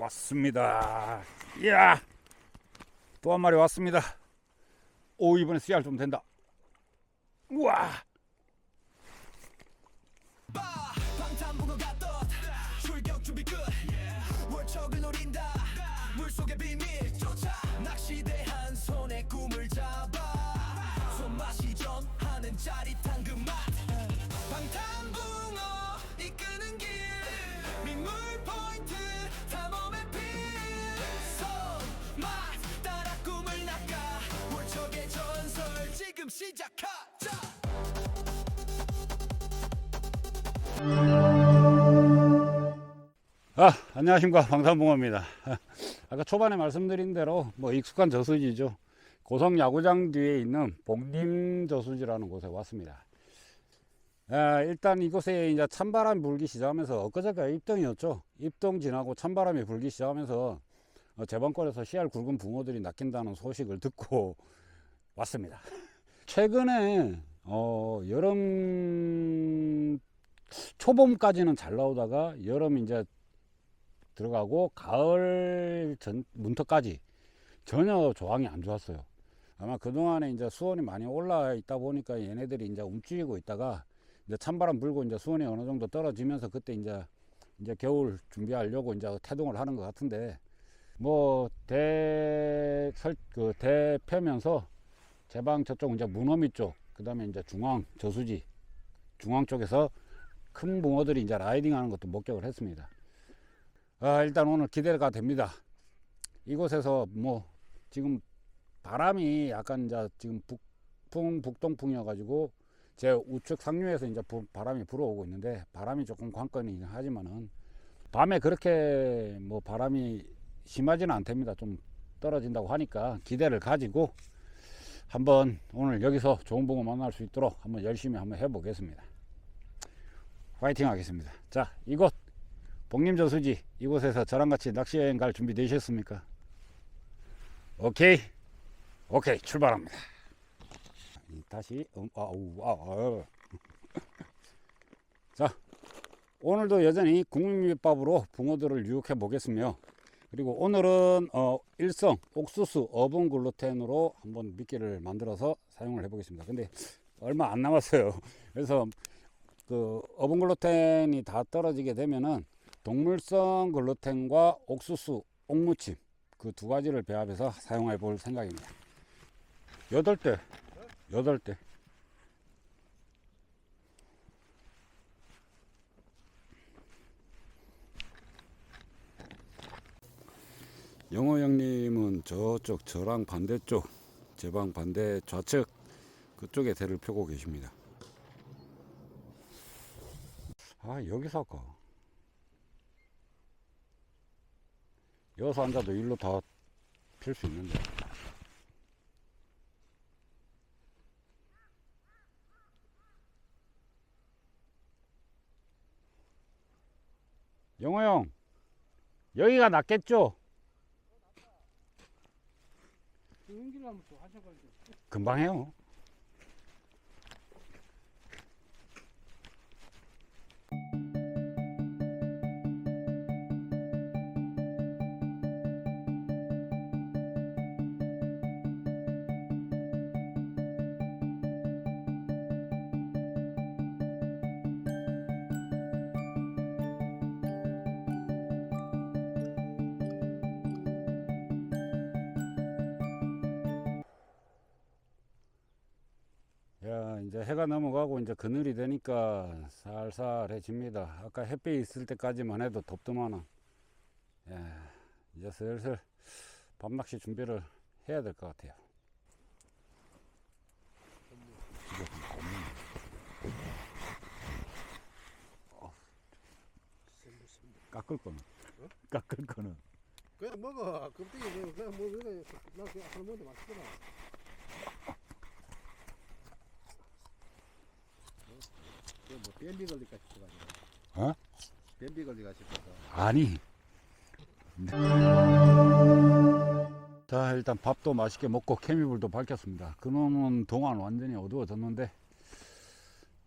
왔습니다. 이야, 또 한 마리 왔습니다. 오, 이번에 씨알 좀 된다. 우와, 방탄복 시작하자 아, 안녕하십니까 방탄봉어입니다. 아까 초반에 말씀드린 대로 뭐 익숙한 저수지죠. 고성 야구장 뒤에 있는 복림 저수지라는 곳에 왔습니다. 아, 일단 이곳에 이제 찬바람이 불기 시작하면서 엊그저께 입동이었죠. 입동 지나고 찬바람이 불기 시작하면서 어, 제방골에서 씨알 굵은 붕어들이 낚인다는 소식을 듣고 왔습니다. 최근에 어, 여름 초봄까지는 잘 나오다가 여름 이제 들어가고 가을 전 문턱까지 전혀 조항이 안 좋았어요. 아마 그동안에 이제 수온이 많이 올라 있다 보니까 얘네들이 이제 움츠리고 있다가 이제 찬바람 불고 이제 수온이 어느 정도 떨어지면서 그때 이제 이제 겨울 준비하려고 이제 태동을 하는 것 같은데 뭐 대 설그 대펴면서 제방 저쪽 이제 문어미 쪽 그다음에 이제 중앙 저수지 중앙 쪽에서 큰 붕어들이 이제 라이딩하는 것도 목격을 했습니다. 아, 일단 오늘 기대가 됩니다. 이곳에서 뭐 지금 바람이 약간 이제 지금 북풍 북동풍이어가지고 제 우측 상류에서 이제 부- 바람이 불어오고 있는데 바람이 조금 관건이긴 하지만은 밤에 그렇게 뭐 바람이 심하지는 않답니다. 좀 떨어진다고 하니까 기대를 가지고 한번 오늘 여기서 좋은 붕어 만날 수 있도록 한번 열심히 한번 해보겠습니다. 화이팅 하겠습니다. 자, 이곳 복림저수지 이곳에서 저랑 같이 낚시 여행 갈 준비 되셨습니까? 오케이, 오케이 출발합니다. 다시 음, 아우 아우 자 오늘도 여전히 국민비법으로 붕어들을 유혹해 보겠으며 그리고 오늘은 어, 일성 옥수수 어분 글루텐으로 한번 미끼를 만들어서 사용을 해보겠습니다. 근데 얼마 안 남았어요. 그래서 그 어분 글루텐이 다 떨어지게 되면은 동물성 글루텐과 옥수수 옥무침 그 두 가지를 배합해서 사용해 볼 생각입니다. 여덟 대, 여덟 대. 영호 형님은 저쪽 저랑 반대쪽 제 방 반대 좌측 그쪽에 대를 펴고 계십니다. 아 여기서 할까? 여기서 앉아도 일로 다 필 수 있는데. 영호 형, 여기가 낫겠죠? 하면 또 하셔가지고 금방 해요. 이제 해가 넘어가고 이제 그늘이 되니까 살살해집니다. 아까 햇빛 있을 때까지만 해도 덥더만은. 야, 이제 슬슬 밤낚시 준비를 해야 될 것 같아요. 좀 없네. 어. 깎을 거는. 깎을 거는. 그냥 먹어 껍데기 그냥 그냥 뭐나 그냥 하나 먹는데 맛있더라 그 뭐 뱀비 걸릴까 싶어가지고 어? 뱀비 걸릴까 싶어서 아니. 자, 일단 밥도 맛있게 먹고 케미불도 밝혔습니다. 그놈은 동안 완전히 어두워졌는데,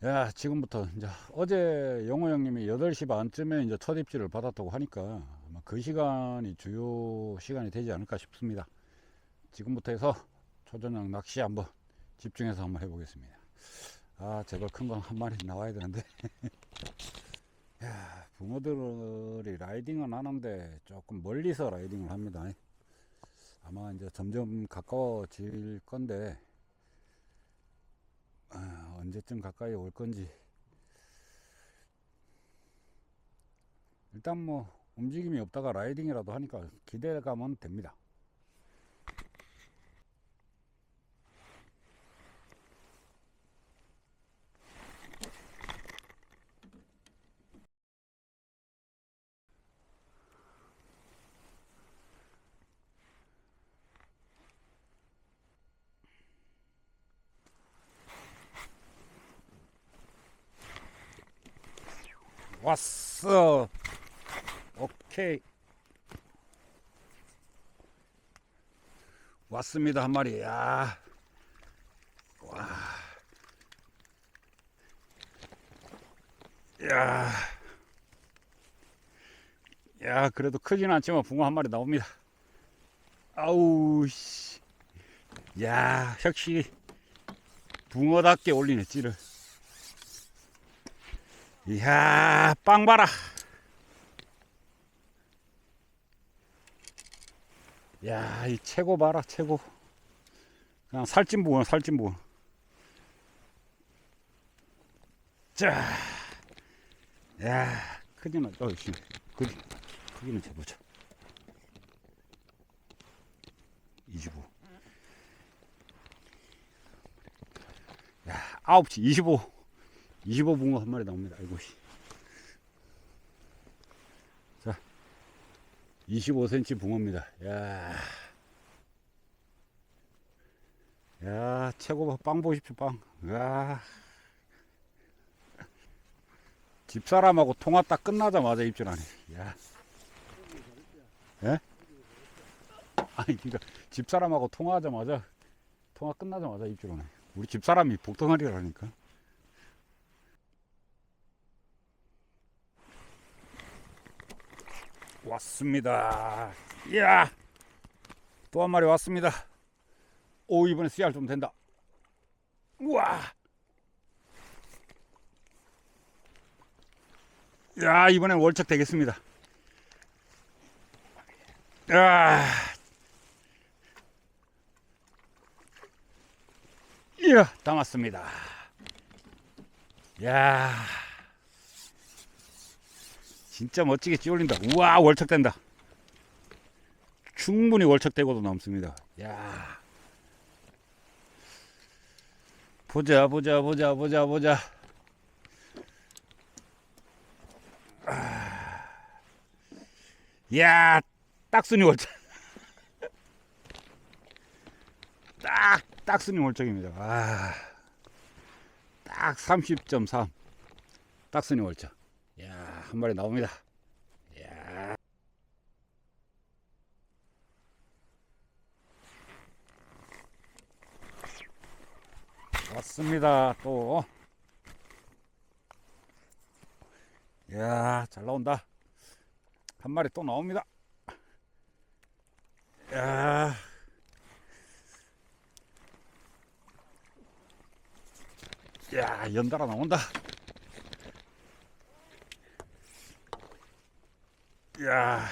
야, 지금부터 이제 어제 영호 형님이 8시 반쯤에 이제 첫 입질을 받았다고 하니까 아마 그 시간이 주요 시간이 되지 않을까 싶습니다. 지금부터 해서 초저녁 낚시 한번 집중해서 한번 해보겠습니다. 아, 제발 큰 건 한 마리 나와야 되는데. 야, 붕어들이 라이딩은 하는데 조금 멀리서 라이딩을 합니다. 아마 이제 점점 가까워질 건데, 아, 언제쯤 가까이 올 건지. 일단 뭐, 움직임이 없다가 라이딩이라도 하니까 기대감은 됩니다. 왔어. 오케이. 왔습니다 한 마리. 야. 와. 야. 야, 그래도 크진 않지만 붕어 한 마리 나옵니다. 아우 씨. 야, 역시 붕어답게 올리네 찌를. 이야, 빵 봐라. 야, 이 최고 봐라, 최고. 그냥 살찐 부분, 살찐 부분. 자, 야, 크기는, 어, 씨, 크기, 크기는 재보자. 25. 야, 9시, 25. 25 붕어 한 마리 나옵니다. 아이고, 씨. 자, 25cm 붕어입니다. 야. 야, 최고 빵 보십시오, 빵. 야. 집사람하고 통화 딱 끝나자마자 입질하네. 야. 예? 아니, 그니까, 집사람하고 통화하자마자, 통화 끝나자마자 입질하네. 우리 집사람이 복덩어리라니까. 왔습니다. 이야, 또 한 마리 왔습니다. 오, 이번에 씨알 좀 된다. 우와. 야, 이번엔 월척 되겠습니다. 야. 이야, 담았습니다. 야. 진짜 멋지게 찌올린다. 우와, 월척된다. 충분히 월척되고도 남습니다. 야. 보자, 보자, 보자, 보자, 보자. 아. 야, 딱순이 월척. 딱, 딱순이 월척입니다. 아. 딱 30.3. 딱순이 월척. 야, 한 마리 나옵니다. 야. 왔습니다. 또. 야, 잘 나온다. 한 마리 또 나옵니다. 야. 야, 연달아 나온다. 야.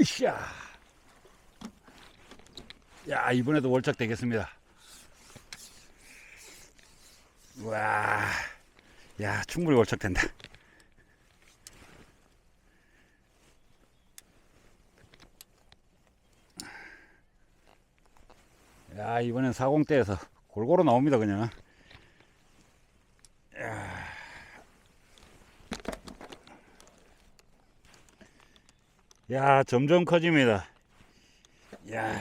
으쌰. 야, 이번에도 월척 되겠습니다. 와. 야, 충분히 월척 된다. 야, 이번엔 40대에서 골고루 나옵니다, 그냥. 야, 점점 커집니다. 야.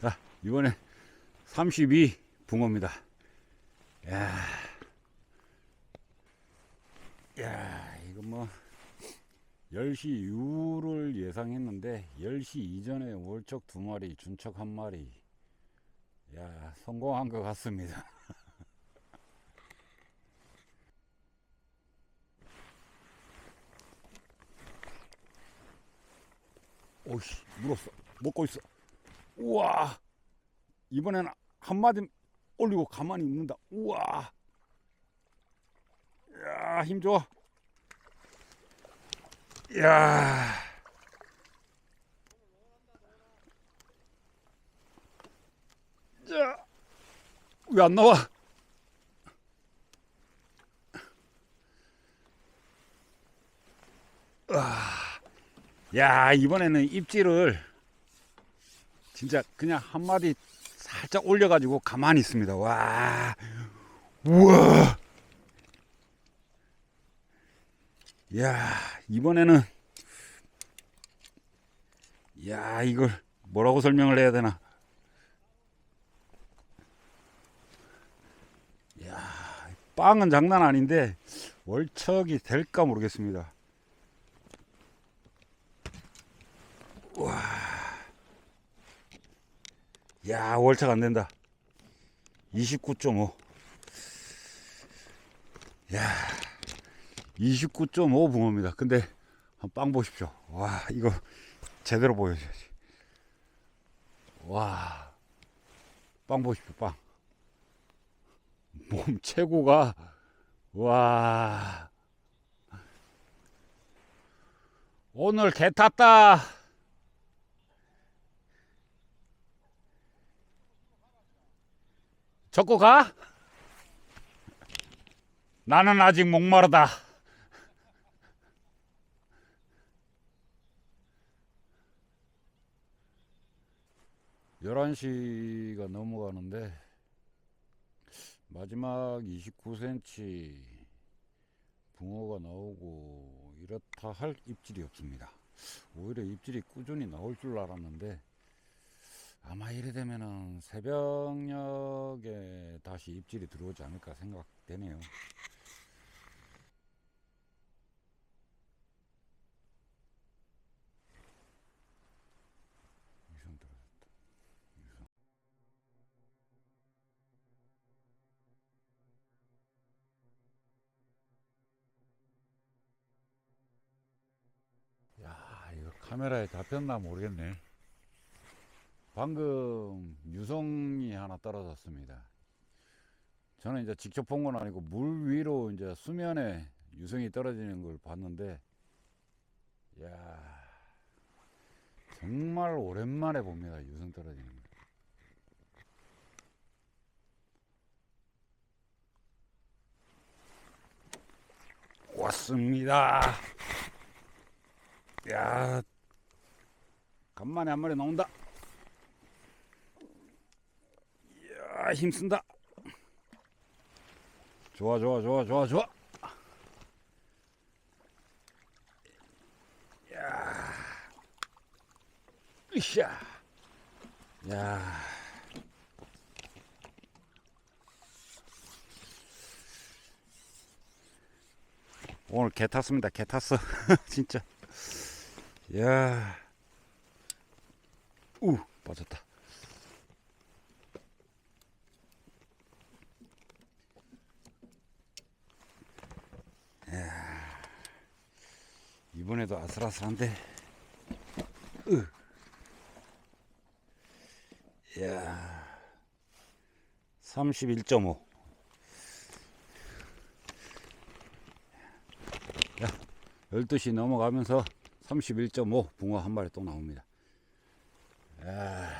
자, 이번에 32 붕어입니다. 야. 야, 이거 뭐 10시 이후를 예상했는데 10시 이전에 월척 두 마리, 준척 한 마리. 야, 성공한 것 같습니다. 오씨 물었어. 먹고 있어. 우와. 이번에는 한 마디 올리고 가만히 있는다. 우와. 야힘 좋아. 야. 자, 왜 안 나와? 야 이번에는 입질을 진짜 그냥 한 마디 살짝 올려가지고 가만히 있습니다. 와, 우와, 야 이번에는 야 이걸 뭐라고 설명을 해야 되나? 야 빵은 장난 아닌데 월척이 될까 모르겠습니다. 야 월차가 안 된다 29.5 야, 29.5 붕어입니다. 근데 한 빵 보십시오. 와, 이거 제대로 보여줘야지. 와, 빵 보십시오, 빵. 몸 최고가, 와. 오늘 개 탔다. 적고 가? 나는 아직 목마르다. 열한 시가 넘어가는데 마지막 29cm 붕어가 나오고 이렇다 할 입질이 없습니다. 오히려 입질이 꾸준히 나올 줄 알았는데 아마 이래 되면은 새벽녘에 다시 입질이 들어오지 않을까 생각되네요. 카메라에 잡혔나 모르겠네. 방금 유성이 하나 떨어졌습니다. 저는 이제 직접 본 건 아니고 물 위로 이제 수면에 유성이 떨어지는 걸 봤는데, 야 정말 오랜만에 봅니다. 유성 떨어지는 거. 왔습니다. 야, 간만에 한 마리 나온다. 야, 힘쓴다. 좋아, 좋아, 좋아, 좋아, 좋아. 야, 으쌰. 야. 오늘 개 탔습니다. 개 탔어. 진짜. 야. 우, 빠졌다. 이번에도 아슬아슬한데. 으. 야. 31.5. 야, 12시 넘어가면서 31.5 붕어 한 마리 또 나옵니다. 야.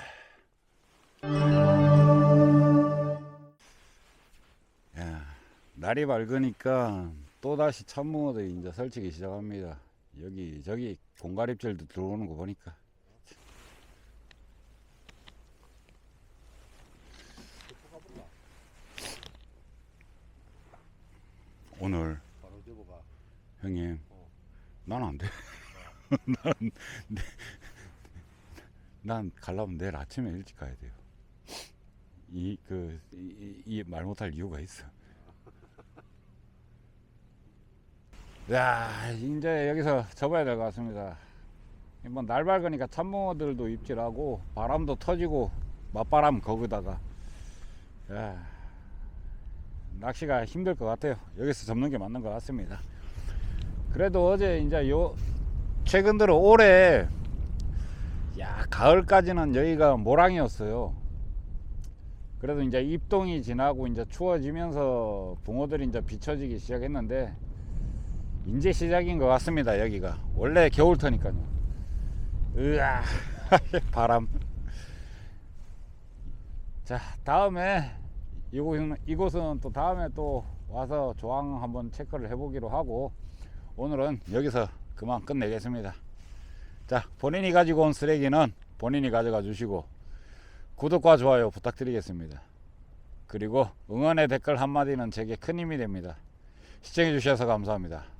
야, 날이 밝으니까 또다시 참붕어들이 이제 설치기 시작합니다. 여기 저기 공가립질도 들어오는 거 보니까 오늘. 형님 어. 난안 돼. 난, 내- 난 가려면 내일 아침에 일찍 가야 돼요. 이 그이말 못할 이유가 있어. 야 이제 여기서 접어야 될 것 같습니다. 이번 날 밝으니까 참붕어들도 입질하고 바람도 터지고 맞바람 거기다가 야, 낚시가 힘들 것 같아요. 여기서 접는 게 맞는 것 같습니다. 그래도 어제 이제 요 최근 들어 올해 야 가을까지는 여기가 모랑이었어요. 그래도 이제 입동이 지나고 이제 추워지면서 붕어들이 이제 비춰지기 시작했는데 이제 시작인 것 같습니다. 여기가 원래 겨울터니까요. 으아 바람. 자 다음에 이곳은 이곳은 또 다음에 또 와서 조항 한번 체크를 해보기로 하고 오늘은 여기서 그만 끝내겠습니다. 자 본인이 가지고 온 쓰레기는 본인이 가져가 주시고 구독과 좋아요 부탁드리겠습니다. 그리고 응원의 댓글 한마디는 제게 큰 힘이 됩니다. 시청해 주셔서 감사합니다.